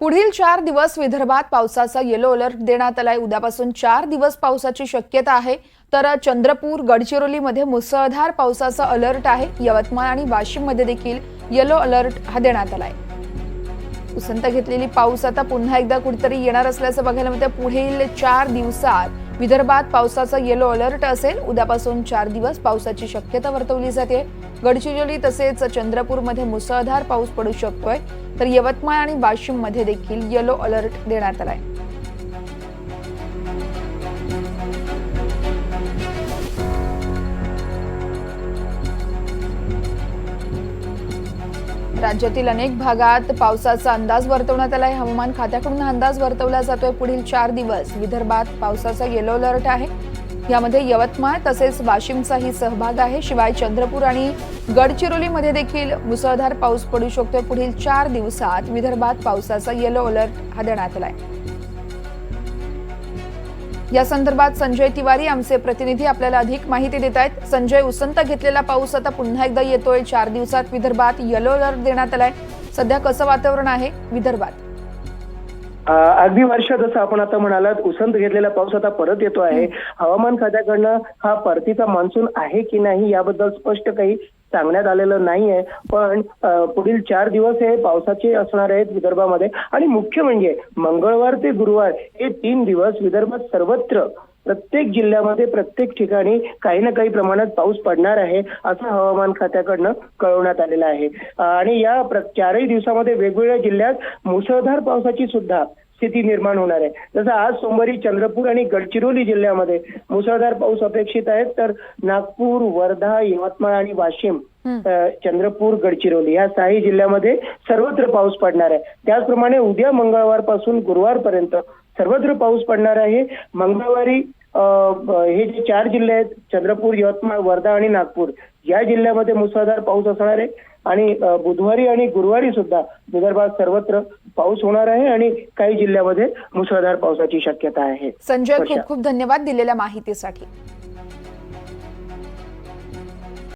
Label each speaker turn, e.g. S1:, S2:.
S1: पुढील चार दिवस विदर्भात पावसाचा येलो अलर्ट देण्यात आलाय. उद्यापासून चार दिवस पावसाची शक्यता आहे. तर चंद्रपूर गडचिरोलीमध्ये मुसळधार पावसाचा अलर्ट आहे. यवतमाळ आणि वाशिममध्ये देखील येलो अलर्ट हा देण्यात आलाय. उसंत घेतलेली पाऊस आता पुन्हा एकदा कुठेतरी येणार असल्याचं बघायला मिळतं पुढील चार दिवसात विदर्भात पावसाचा येलो अलर्ट असेल. उद्यापासून चार दिवस पावसाची शक्यता वर्तवली जाते. गडचिरोली तसेच चंद्रपूरमध्ये मुसळधार पाऊस पडू शकतोय. तर यवतमाळ आणि वाशिममध्ये देखील येलो अलर्ट देण्यात आलाय. राज्यातील अनेक भागात पावसाचा अंदाज वर्तवण्यात आलाय. हवामान खात्याकडून अंदाज वर्तवला जातोय. पुढील चार दिवस विदर्भात पावसाचा येलो अलर्ट आहे. यामध्ये यवतमाळ तसेच वाशिमचाही सहभाग आहे. शिवाय चंद्रपूर आणि गडचिरोलीमध्ये देखील मुसळधार पाऊस पडू शकतोय पुढील चार दिवसात विदर्भात पावसाचा येलो अलर्ट हा देण्यात आलाय. या संदर्भात संजय तिवारी आमचे प्रतिनिधी आपल्याला अधिक माहिती देत आहेत. संजय उसंत घेतलेला पाऊस आता पुन्हा एकदा येतोय. चार दिवसात विदर्भात येलो अलर्ट देण्यात आलाय. सध्या कसं वातावरण आहे विदर्भात?
S2: अगदी वर्ष जसं आपण आता म्हणालात उसंत घेतलेला पाऊस आता परत येतो आहे. हवामान खात्याकडनं हा परतीचा मान्सून आहे की नाही याबद्दल स्पष्ट काही सांगण्यात आलेलं नाहीये. पण पुढील चार दिवस हे पावसाचे असणार आहेत विदर्भामध्ये. आणि मुख्य म्हणजे मंगळवार ते गुरुवार हे तीन दिवस विदर्भात सर्वत्र प्रत्येक जिल्ह्यामध्ये प्रत्येक ठिकाणी काही ना काही प्रमाणात पाऊस पडणार आहे असं हवामान खात्याकडनं कळवण्यात आलेलं आहे. आणि या चारही दिवसामध्ये वेगवेगळ्या जिल्ह्यात मुसळधार पावसाची सुद्धा स्थिती निर्माण होणार आहे. जसं आज सोमवारी चंद्रपूर आणि गडचिरोली जिल्ह्यामध्ये मुसळधार पाऊस अपेक्षित आहे तर नागपूर वर्धा यवतमाळ आणि वाशिम चंद्रपूर गडचिरोली या सहाही जिल्ह्यामध्ये सर्वत्र पाऊस पडणार आहे. त्याचप्रमाणे उद्या मंगळवारपासून गुरुवारपर्यंत सर्वत्र पाऊस पडणार आहे. मंगळवारी हे जे चार जिल्हे आहेत चंद्रपूर यवतमाळ वर्धा आणि नागपूर या जिल्ह्यामध्ये मुसळधार पाऊस असणार आहे. आणि बुधवारी आणि गुरुवारी सुद्धा विदर्भात सर्वत्र पाऊस होणार आहे आणि काही जिल्ह्यामध्ये मुसळधार पावसाची शक्यता आहे.
S1: संजय. खूप खूप धन्यवाद दिलेल्या माहितीसाठी.